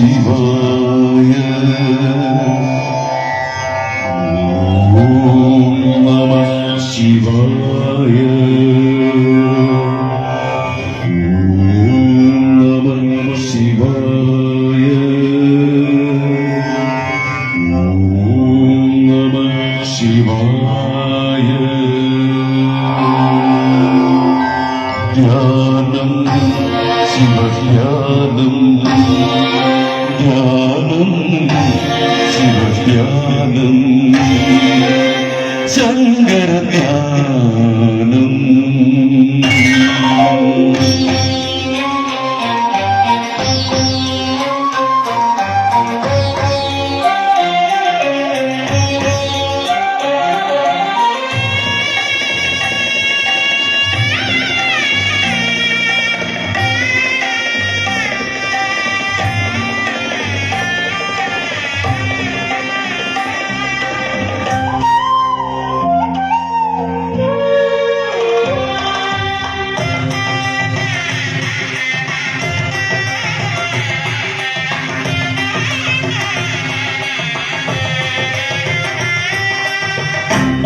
ശിവായ. ഓം നമ ശിവായ. ഓം നമ ശിവായ. ഓം നമ ശിവായ. ധ്യാനം ശിവധ്യാനം. ധ്യാനം ശിവധ്യാനം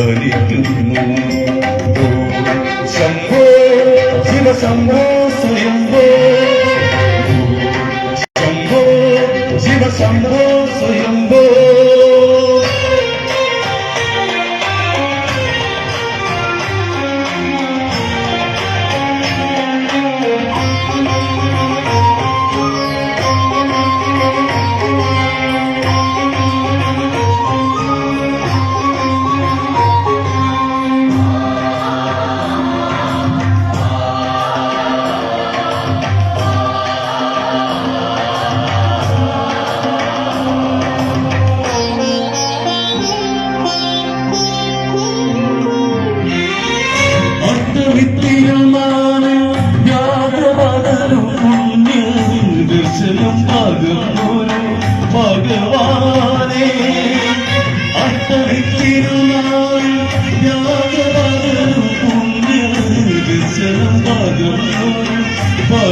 ധ്യാനിക്കുന്നു ശംഭോ ശിവ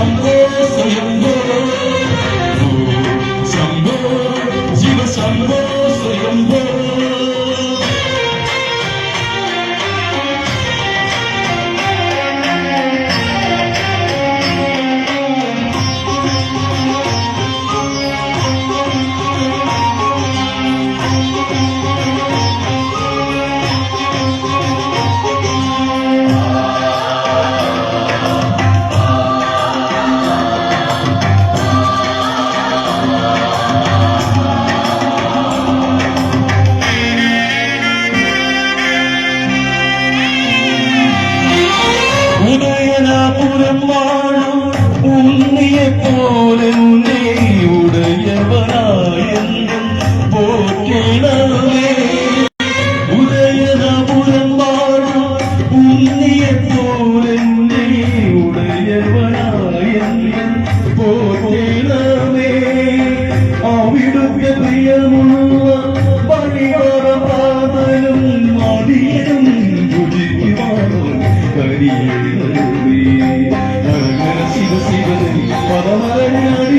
ശിവ ശംഭോ ഉദയനാപുരം വാഴും. ഉണ്ണിയെ പോലെ ഉടയവനായ പോറ്റണമേ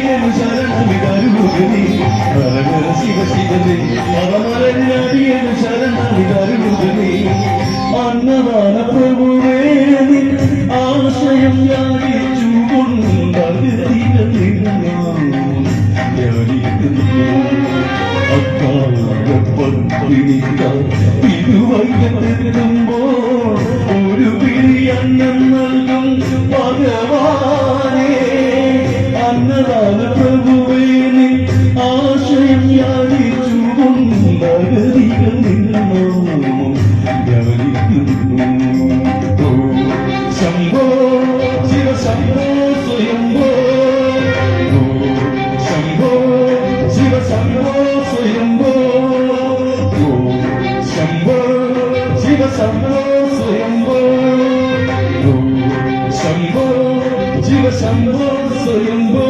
ശരണു ശരണമിതരുമുകനെ പരമര ശിവ ശിവനെ പരമരനാടിയനു ശരണമിതരുമുകനെ അന്നദാന പ്രഭുവേ ആശ്രയം യാചിച്ചു കൊണ്ടതിരുന്നത് അക്കാലപ്പത്തിനിക്ക തിരുവയ്യപ്പെടുമ്പോൾ യാചിക്കുന്നു ഓ ശംഭോ ശിവ ശംഭോ സ്വയംഭോ ശംഭോ ശിവ ശംഭോ സ്വയംഭോ ശംഭോ ശിവ ശംഭോ സ്വയംഭോ ശംഭോ ശിവ ശംഭോ സ്വയംഭോ.